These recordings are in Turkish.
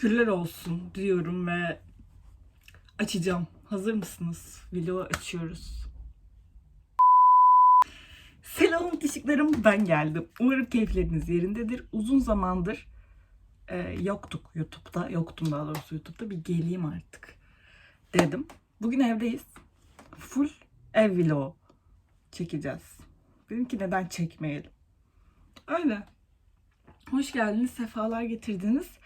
şükürler olsun diyorum ve açacağım. Hazır mısınız? Vlogu açıyoruz. Selam tişiklerim ben geldim. Umarım keyifleriniz yerindedir. Uzun zamandır e, yoktuk YouTube'da. Yoktum daha doğrusu YouTube'da. Bir geleyim artık dedim. Bugün evdeyiz. Full ev vlogu çekeceğiz. Dedim ki neden çekmeyelim. Öyle. Hoş geldiniz, sefalar getirdiniz.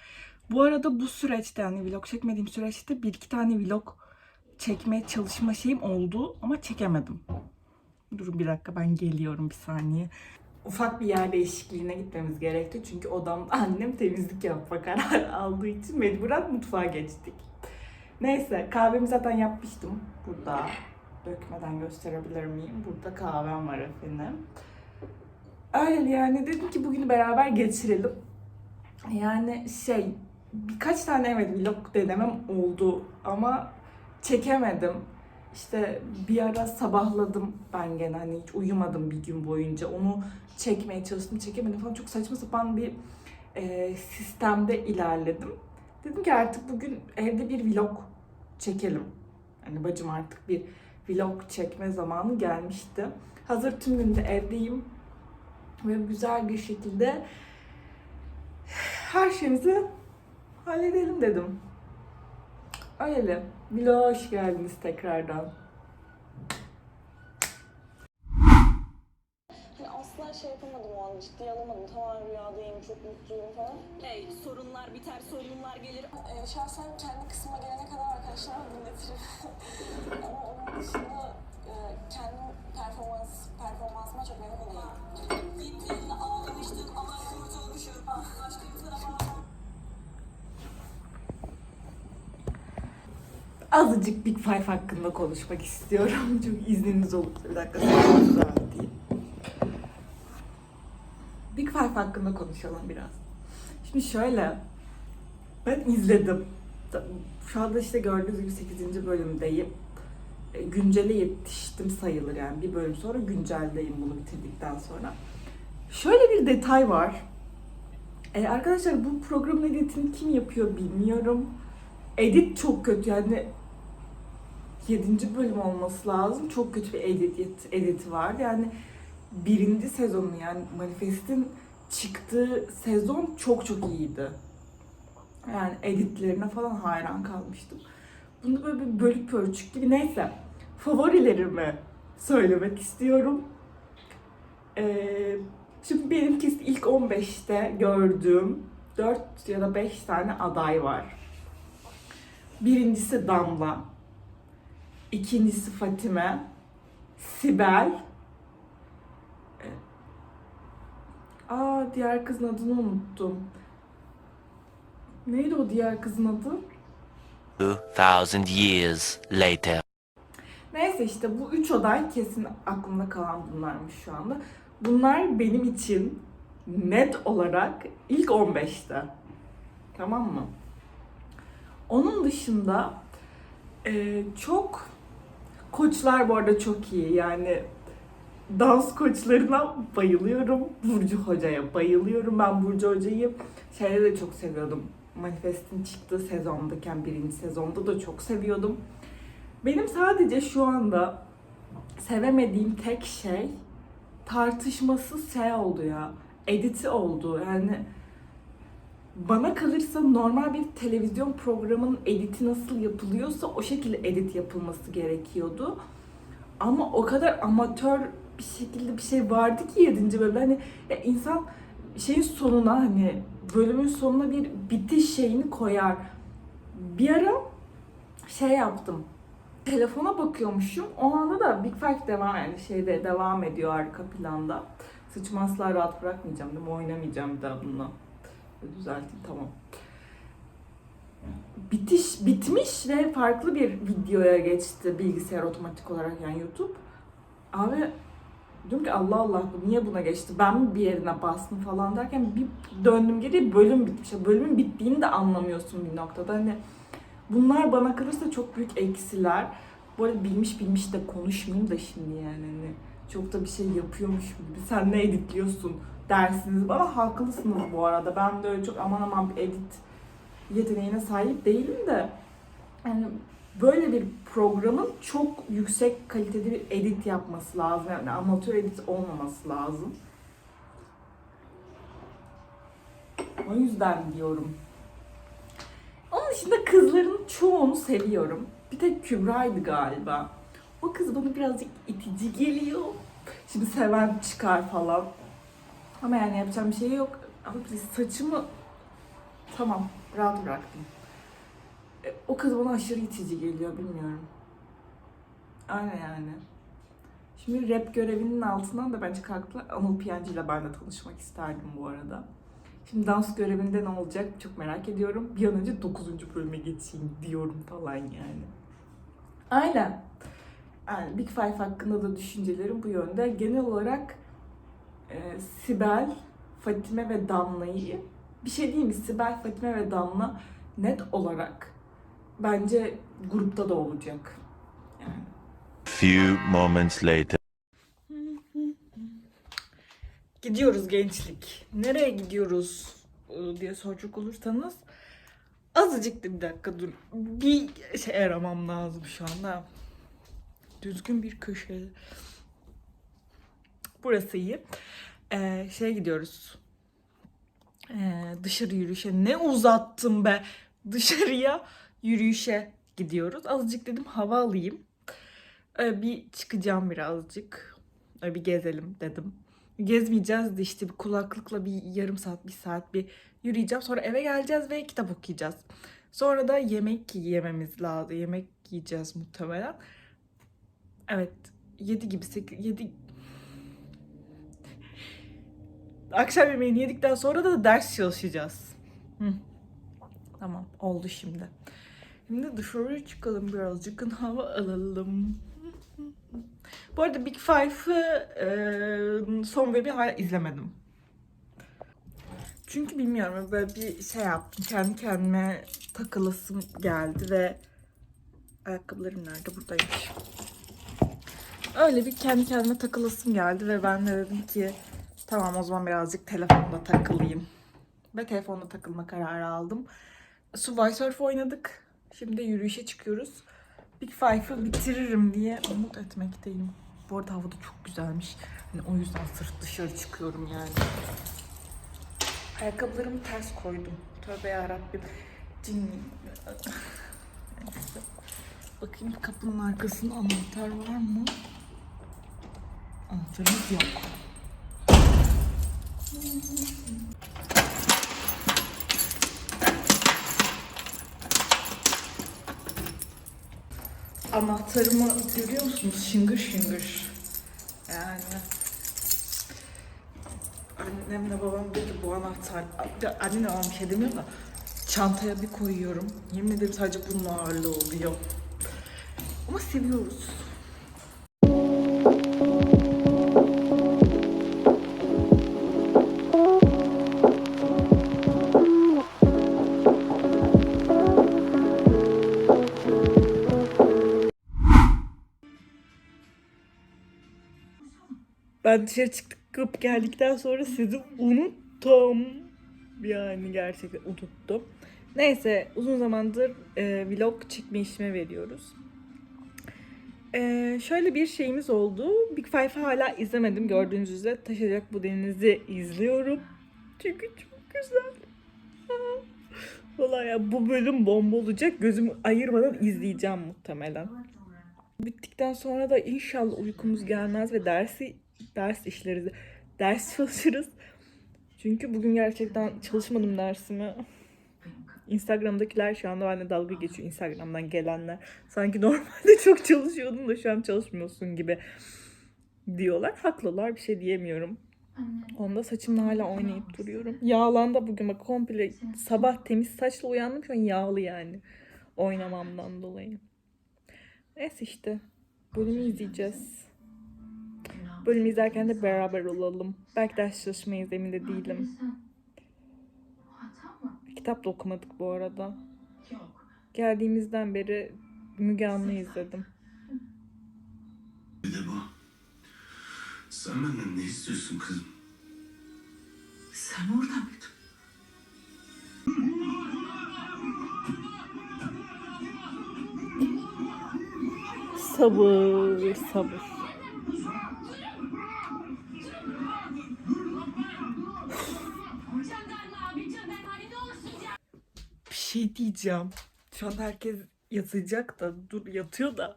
Bu arada bu süreçte yani vlog çekmediğim süreçte bir iki tane vlog çekmeye çalışma şeyim oldu ama çekemedim. Durun bir dakika ben geliyorum bir saniye. Ufak bir yer değişikliğine gitmemiz gerekti. Çünkü odamda annem temizlik yapma kararı aldığı için mecburen mutfağa geçtik. Neyse kahvemi zaten yapmıştım burada. Dökmeden gösterebilir miyim? Burada kahvem var efendim. Öyle yani dedim ki bugünü beraber geçirelim. Yani şey birkaç tane evet vlog denemem oldu ama çekemedim. İşte bir ara sabahladım ben gene hani hiç uyumadım bir gün boyunca. Onu çekmeye çalıştım çekemedim falan çok saçma sapan bir e, sistemde ilerledim. Dedim ki artık bugün evde bir vlog çekelim. Hani bacım artık bir vlog çekme zamanı gelmişti. Hazır tüm gün de evdeyim ve güzel bir şekilde her şeyimizi halledelim dedim. Öyle. Vlog'a hoş geldiniz tekrardan. Hani asla şey yapamadım o an ciddiye alamadım. Tamamen rüyadayım, çok mutluyum falan. Hey, sorunlar biter, sorunlar gelir. Ee, şahsen kendi kısmıma gelene kadar arkadaşlarımı dinletirim. Ama onun dışında e, kendi performans, performansıma çok emin değilim. Gittin, ağlamıştın ama kurtulmuşum. Ah, aşkımızdan ama Azıcık Big Five hakkında konuşmak istiyorum. Çok izniniz olursa bir dakika düzelteyim. Big Five hakkında konuşalım biraz. Şimdi şöyle, ben izledim. Şu anda işte gördüğünüz gibi 8. bölümdeyim. E, Güncele yetiştim sayılır yani. Bir bölüm sonra günceldeyim bunu bitirdikten sonra. Şöyle bir detay var. E, arkadaşlar bu programın editini kim yapıyor bilmiyorum. Edit çok kötü yani 7. bölüm olması lazım. Çok kötü bir edit editi var. Yani birinci sezonu yani Manifest'in çıktığı sezon çok çok iyiydi. Yani editlerine falan hayran kalmıştım. Bunu böyle bir bölük pörçük gibi neyse. Favorilerimi söylemek istiyorum. Ee, şimdi benimkisi ilk 15'te gördüğüm 4 ya da 5 tane aday var. Birincisi Damla. İkincisi Fatime. Sibel. Aa diğer kızın adını unuttum. Neydi o diğer kızın adı? 2000 years later. Neyse işte bu üç aday kesin aklımda kalan bunlarmış şu anda. Bunlar benim için net olarak ilk 15'te. Tamam mı? Onun dışında e, çok koçlar bu arada çok iyi. Yani dans koçlarına bayılıyorum. Burcu Hoca'ya bayılıyorum. Ben Burcu Hoca'yı şeyde de çok seviyordum. Manifest'in çıktığı sezondayken birinci sezonda da çok seviyordum. Benim sadece şu anda sevemediğim tek şey tartışmasız şey oldu ya. Editi oldu. Yani bana kalırsa normal bir televizyon programının editi nasıl yapılıyorsa o şekilde edit yapılması gerekiyordu. Ama o kadar amatör bir şekilde bir şey vardı ki 7. bölümde. Hani ya insan şeyin sonuna hani bölümün sonuna bir bitiş şeyini koyar. Bir ara şey yaptım. Telefona bakıyormuşum. O anda da Big Five devam yani şeyde devam ediyor arka planda. Saçımı asla rahat bırakmayacağım değil mi? Oynamayacağım daha bununla. Düzelteyim tamam. Bitiş bitmiş ve farklı bir videoya geçti bilgisayar otomatik olarak yani YouTube. Abi diyorum ki Allah Allah bu niye buna geçti? Ben mi bir yerine bastım falan derken bir döndüm geri bölüm bitmiş. Bölümün bittiğini de anlamıyorsun bir noktada. Hani bunlar bana kalırsa çok büyük eksiler. Bu arada bilmiş bilmiş de konuşmayayım da şimdi yani hani çok da bir şey yapıyormuş gibi. Sen ne editliyorsun dersiniz. Bana haklısınız bu arada. Ben de öyle çok aman aman bir edit yeteneğine sahip değilim de yani böyle bir programın çok yüksek kalitede bir edit yapması lazım. Yani amatör edit olmaması lazım. O yüzden diyorum. Onun dışında kızların çoğunu seviyorum. Bir tek Kübra'ydı galiba. O kız bana birazcık itici geliyor. Şimdi seven çıkar falan. Ama yani yapacağım bir şey yok. Ama saçımı tamam rahat bıraktım. E, O kız bana aşırı itici geliyor bilmiyorum. Öyle yani. Şimdi rap görevinin altından da bence kalktılar. Anıl Piyancı ile ben de tanışmak isterdim bu arada. Şimdi dans görevinde ne olacak çok merak ediyorum. Bir an önce 9. bölüme geçeyim diyorum falan yani. Aynen. Yani Big Five hakkında da düşüncelerim bu yönde. Genel olarak e, Sibel, Fatime ve Damla'yı bir şey diyeyim mi? Sibel, Fatime ve Damla net olarak bence grupta da olacak. Yani. Few moments later. Gidiyoruz gençlik. Nereye gidiyoruz e, diye soracak olursanız azıcık da bir dakika dur. Bir şey aramam lazım şu anda. Düzgün bir köşe. Burası iyi. Ee, şeye gidiyoruz. Ee, dışarı yürüyüşe. Ne uzattım be. Dışarıya yürüyüşe gidiyoruz. Azıcık dedim hava alayım. Ee, bir çıkacağım birazcık. Ee, bir gezelim dedim. Gezmeyeceğiz de işte bir kulaklıkla bir yarım saat, bir saat bir yürüyeceğim. Sonra eve geleceğiz ve kitap okuyacağız. Sonra da yemek yememiz lazım. Yemek yiyeceğiz muhtemelen. Evet. 7 gibi 8 7 Akşam yemeğini yedikten sonra da ders çalışacağız. Hı. Tamam oldu şimdi. Şimdi dışarı çıkalım birazcık hava alalım. Bu arada Big Five'ı e, son bölümü hala izlemedim. Çünkü bilmiyorum böyle bir şey yaptım. Kendi kendime takılasım geldi ve ayakkabılarım nerede? Buradaymış. Öyle bir kendi kendime takılasım geldi ve ben de dedim ki tamam o zaman birazcık telefonda takılayım. Ve telefonda takılma kararı aldım. Subway Surf oynadık. Şimdi yürüyüşe çıkıyoruz. Big Five'ı bitiririm diye umut etmekteyim. Bu arada hava da çok güzelmiş. Hani o yüzden sırf dışarı çıkıyorum yani. Ayakkabılarımı ters koydum. Tövbe yarabbim. Cin... Bakayım kapının arkasında anahtar var mı? Anahtarımız yok. Anahtarımı görüyor musunuz? Şıngır şıngır. Yani annemle babam dedi bu anahtar anne babam şey demiyor da çantaya bir koyuyorum. Yemin ederim sadece bunun ağırlığı oluyor. Ama seviyoruz. Ben dışarı çıkıp geldikten sonra sizi unuttum. Yani gerçekten unuttum. Neyse uzun zamandır e, vlog çekme işime veriyoruz. E, şöyle bir şeyimiz oldu. Big Five'ı hala izlemedim. Gördüğünüz üzere Taşacak Bu Denizi izliyorum. Çünkü çok güzel. Valla ya bu bölüm bomba olacak. Gözümü ayırmadan izleyeceğim muhtemelen. Bittikten sonra da inşallah uykumuz gelmez ve dersi ders işleriz. Ders çalışırız. Çünkü bugün gerçekten çalışmadım dersimi. Instagram'dakiler şu anda benimle dalga geçiyor. Instagram'dan gelenler. Sanki normalde çok çalışıyordun da şu an çalışmıyorsun gibi diyorlar. Haklılar bir şey diyemiyorum. Onda saçımla hala oynayıp duruyorum. Yağlandı bugün bak komple sabah temiz saçla uyandım şu an yağlı yani. Oynamamdan dolayı. Neyse işte. Bölümü izleyeceğiz. Bölümü izlerken de beraber olalım. Belki de aşırışmayız emin de değilim. Kitap da okumadık bu arada. Geldiğimizden beri Müge Anlı izledim. Ne bu? Sen benden ne istiyorsun kızım? Sen orada mıydın? Sabır, sabır. Diyeceğim. Şu an herkes yatacak da dur yatıyor da.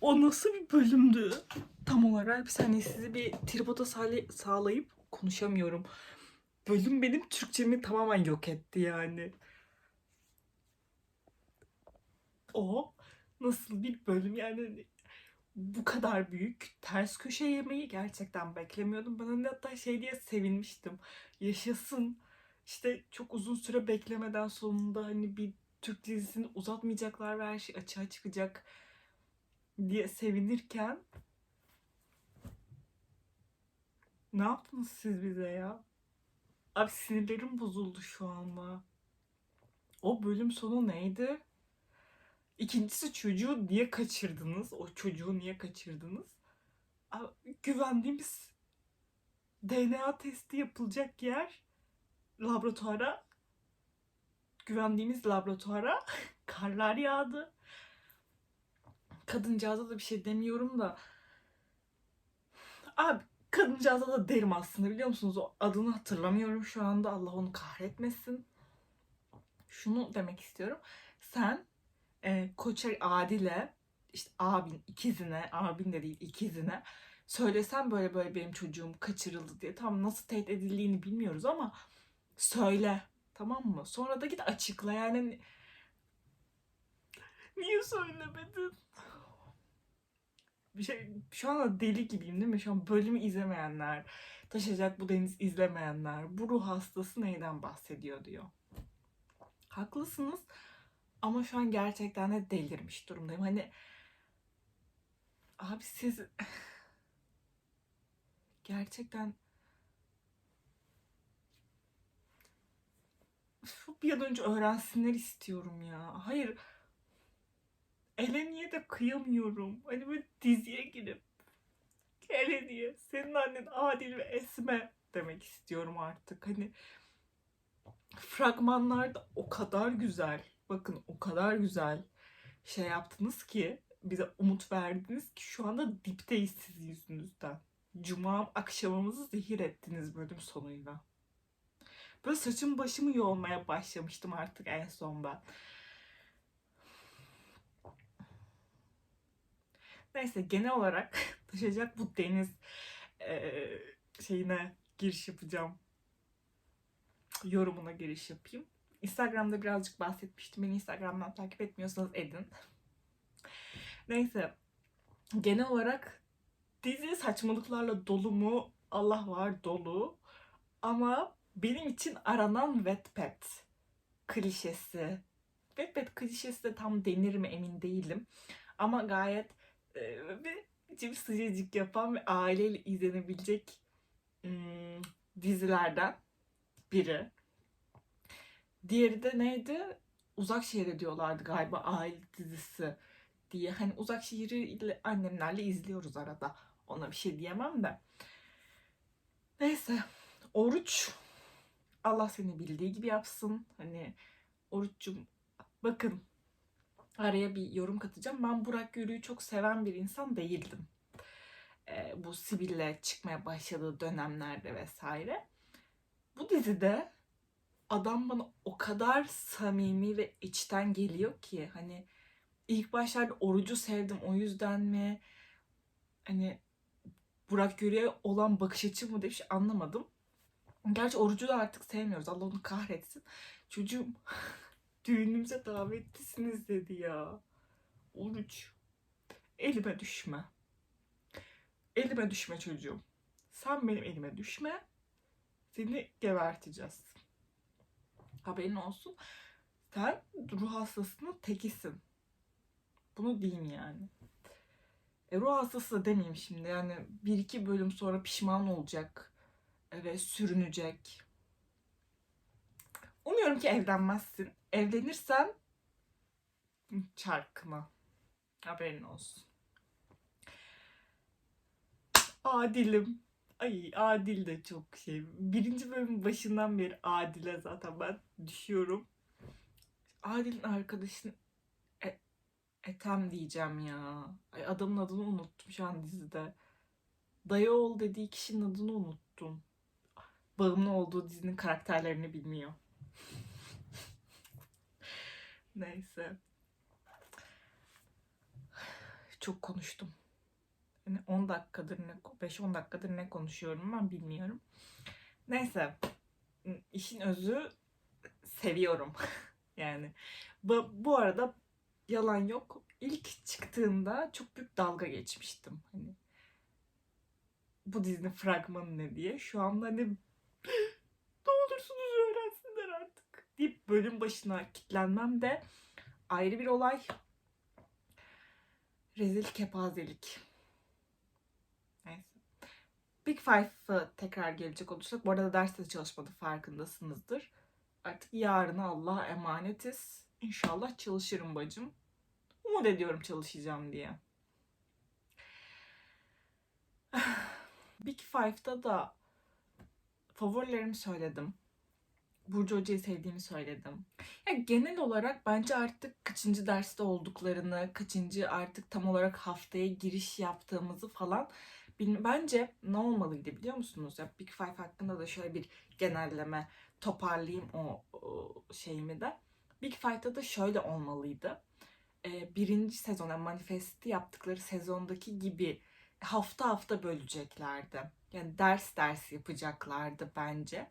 O nasıl bir bölümdü? Tam olarak bir saniye sizi bir tripoda sağlay- sağlayıp konuşamıyorum. Bölüm benim Türkçemi tamamen yok etti yani. O nasıl bir bölüm yani bu kadar büyük ters köşe yemeği gerçekten beklemiyordum. Ben hani hatta şey diye sevinmiştim. Yaşasın işte çok uzun süre beklemeden sonunda hani bir Türk dizisini uzatmayacaklar ve her şey açığa çıkacak diye sevinirken ne yaptınız siz bize ya? Abi sinirlerim bozuldu şu anda. O bölüm sonu neydi? İkincisi çocuğu niye kaçırdınız? O çocuğu niye kaçırdınız? Abi, güvendiğimiz DNA testi yapılacak yer laboratuvara güvendiğimiz laboratuvara karlar yağdı. Kadıncağıza da bir şey demiyorum da abi kadıncağıza da derim aslında biliyor musunuz? O adını hatırlamıyorum şu anda. Allah onu kahretmesin. Şunu demek istiyorum. Sen e, Koçer Adil'e işte abin ikizine, abin de değil ikizine söylesen böyle böyle benim çocuğum kaçırıldı diye. Tam nasıl tehdit edildiğini bilmiyoruz ama söyle. Tamam mı? Sonra da git açıkla yani. Niye söylemedin? Bir şey, şu anda deli gibiyim değil mi? Şu an bölümü izlemeyenler, Taşacak Bu Deniz izlemeyenler, bu ruh hastası neyden bahsediyor diyor. Haklısınız ama şu an gerçekten de delirmiş durumdayım. Hani abi siz gerçekten bir an önce öğrensinler istiyorum ya. Hayır. Eleni'ye de kıyamıyorum. Hani böyle diziye girip Eleni'ye senin annen Adil ve Esme demek istiyorum artık. Hani fragmanlarda o kadar güzel. Bakın o kadar güzel şey yaptınız ki bize umut verdiniz ki şu anda dipteyiz sizin yüzünüzden. Cuma akşamımızı zehir ettiniz bölüm sonuyla. Böyle saçım başımı yolmaya başlamıştım artık en son ben. Neyse genel olarak taşıyacak bu deniz eee, şeyine giriş yapacağım. Yorumuna giriş yapayım. Instagram'da birazcık bahsetmiştim. Beni Instagram'dan takip etmiyorsanız edin. Neyse. Genel olarak dizi saçmalıklarla dolu mu? Allah var dolu. Ama benim için aranan Wattpad klişesi. Wattpad klişesi de tam denir mi emin değilim. Ama gayet e, içim sıcacık yapan ve aileyle izlenebilecek hmm, dizilerden biri. Diğeri de neydi? Uzak Şehir'e diyorlardı galiba aile dizisi diye. Hani Uzak Şehir'i ile annemlerle izliyoruz arada. Ona bir şey diyemem de. Neyse. Oruç Allah seni bildiği gibi yapsın. Hani Oruç'cum bakın araya bir yorum katacağım. Ben Burak Yürü'yü çok seven bir insan değildim. Ee, bu Sibel'le çıkmaya başladığı dönemlerde vesaire. Bu dizide adam bana o kadar samimi ve içten geliyor ki hani ilk başlarda Oruç'u sevdim o yüzden mi hani Burak Yürü'ye olan bakış açım mı diye bir şey anlamadım. Gerçi Oruç'u da artık sevmiyoruz. Allah onu kahretsin. Çocuğum düğünümüze davetlisiniz dedi ya. Oruç. Elime düşme. Elime düşme çocuğum. Sen benim elime düşme. Seni geberteceğiz. Haberin olsun. Sen ruh hastasının tekisin. Bunu diyeyim yani. E, ruh hastası demeyeyim şimdi. Yani bir iki bölüm sonra pişman olacak ve sürünecek. Umuyorum ki evlenmezsin. Evlenirsen çarkıma. Haberin olsun. Adil'im. Ay Adil de çok şey. Birinci bölümün başından beri Adil'e zaten ben düşüyorum. Adil'in arkadaşını e, Ethem diyeceğim ya. Ay adamın adını unuttum şu an dizide. Dayı oğul dediği kişinin adını unuttum. Bağımlı olduğu dizinin karakterlerini bilmiyor. Neyse. Çok konuştum. Yani 10 dakikadır ne 5-10 dakikadır ne konuşuyorum ben bilmiyorum. Neyse. işin özü seviyorum. yani bu, bu arada yalan yok. İlk çıktığında çok büyük dalga geçmiştim. Hani bu dizinin fragmanı ne diye. Şu anda hani ne olursunuz öğrensinler artık deyip bölüm başına kitlenmem de ayrı bir olay. Rezil kepazelik. Neyse. Big Five'ı tekrar gelecek olursak. Bu arada derste de çalışmadı farkındasınızdır. Artık yarına Allah'a emanetiz. İnşallah çalışırım bacım. Umut ediyorum çalışacağım diye. Big Five'da da favorilerimi söyledim. Burcu Hoca'yı sevdiğimi söyledim. Ya genel olarak bence artık kaçıncı derste olduklarını, kaçıncı artık tam olarak haftaya giriş yaptığımızı falan Bence ne olmalıydı biliyor musunuz? Ya Big Five hakkında da şöyle bir genelleme toparlayayım o, o şeyimi de. Big Five'da da şöyle olmalıydı. Ee, birinci sezona manifesti yaptıkları sezondaki gibi hafta hafta böleceklerdi. Yani ders ders yapacaklardı bence.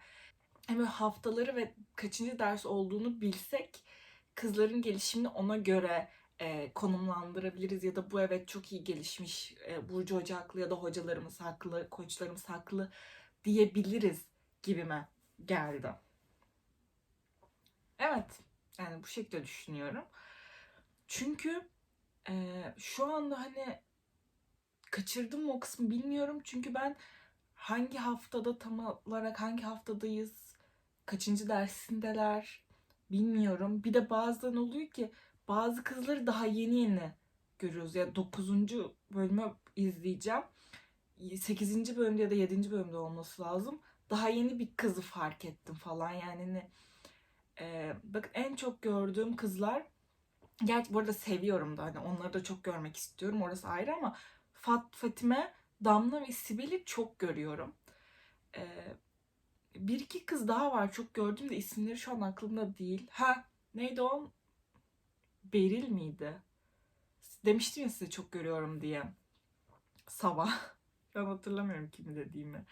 Hem böyle haftaları ve kaçıncı ders olduğunu bilsek kızların gelişimini ona göre e, konumlandırabiliriz ya da bu evet çok iyi gelişmiş e, Burcu Hoca ya da hocalarımız haklı, koçlarımız haklı diyebiliriz gibime geldi. Evet, yani bu şekilde düşünüyorum. Çünkü e, şu anda hani kaçırdım mı o kısmı bilmiyorum. Çünkü ben hangi haftada tam olarak hangi haftadayız, kaçıncı dersindeler bilmiyorum. Bir de bazen oluyor ki bazı kızları daha yeni yeni görüyoruz. Ya 9. bölümü izleyeceğim. 8. bölümde ya da 7. bölümde olması lazım. Daha yeni bir kızı fark ettim falan yani. Hani, e, bakın en çok gördüğüm kızlar Gerçi bu arada seviyorum da hani onları da çok görmek istiyorum orası ayrı ama Fat, Fatime, Damla ve Sibel'i çok görüyorum. Ee, bir iki kız daha var çok gördüm de isimleri şu an aklımda değil. Ha neydi o? Beril miydi? Demiştim ya size çok görüyorum diye. Sabah. Ben hatırlamıyorum kimi dediğimi.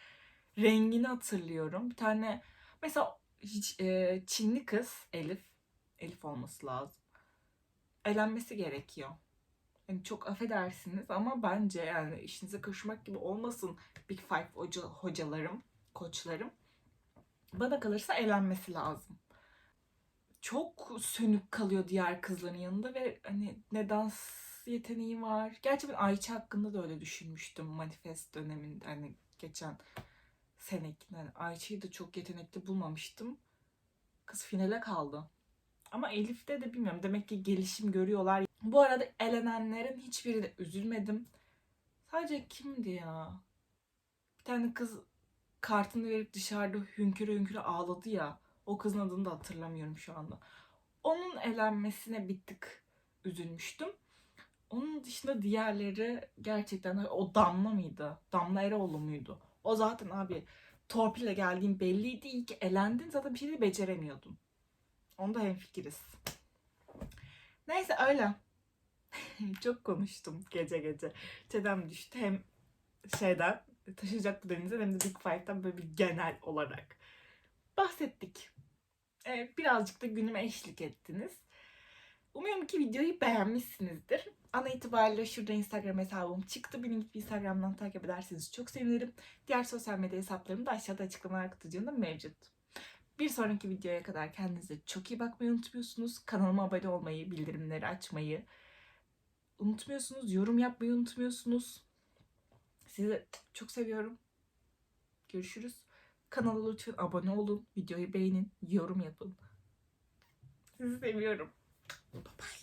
Rengini hatırlıyorum. Bir tane mesela hiç, e, Çinli kız Elif. Elif olması lazım. Elenmesi gerekiyor. Yani çok affedersiniz ama bence yani işinize karışmak gibi olmasın Big Five hoca, hocalarım, koçlarım. Bana kalırsa elenmesi lazım. Çok sönük kalıyor diğer kızların yanında ve hani ne dans yeteneği var. Gerçi ben Ayça hakkında da öyle düşünmüştüm manifest döneminde hani geçen seneki. Yani Ayça'yı da çok yetenekli bulmamıştım. Kız finale kaldı. Ama Elif'te de bilmiyorum. Demek ki gelişim görüyorlar. Bu arada elenenlerin hiçbiri de üzülmedim. Sadece kimdi ya? Bir tane kız kartını verip dışarıda hünküre hünküre ağladı ya. O kızın adını da hatırlamıyorum şu anda. Onun elenmesine bir tık üzülmüştüm. Onun dışında diğerleri gerçekten o Damla mıydı? Damla Eroğlu muydu? O zaten abi torpille geldiğin belliydi. İyi ki elendin zaten bir şey de beceremiyordun. Onda hemfikiriz. Neyse öyle. Çok konuştum gece gece. Çedem düştü hem şeyden taşıyacak bu denizden hem de Big Five'den böyle bir genel olarak bahsettik. Ee, birazcık da günüme eşlik ettiniz. Umuyorum ki videoyu beğenmişsinizdir. Ana itibariyle şurada Instagram hesabım çıktı. Beni gidip Instagram'dan takip ederseniz çok sevinirim. Diğer sosyal medya hesaplarım da aşağıda açıklamalar kutucuğunda mevcut. Bir sonraki videoya kadar kendinize çok iyi bakmayı unutmuyorsunuz. Kanalıma abone olmayı, bildirimleri açmayı unutmuyorsunuz. Yorum yapmayı unutmuyorsunuz. Sizi çok seviyorum. Görüşürüz. Kanala lütfen abone olun. Videoyu beğenin. Yorum yapın. Sizi seviyorum. Bye bye.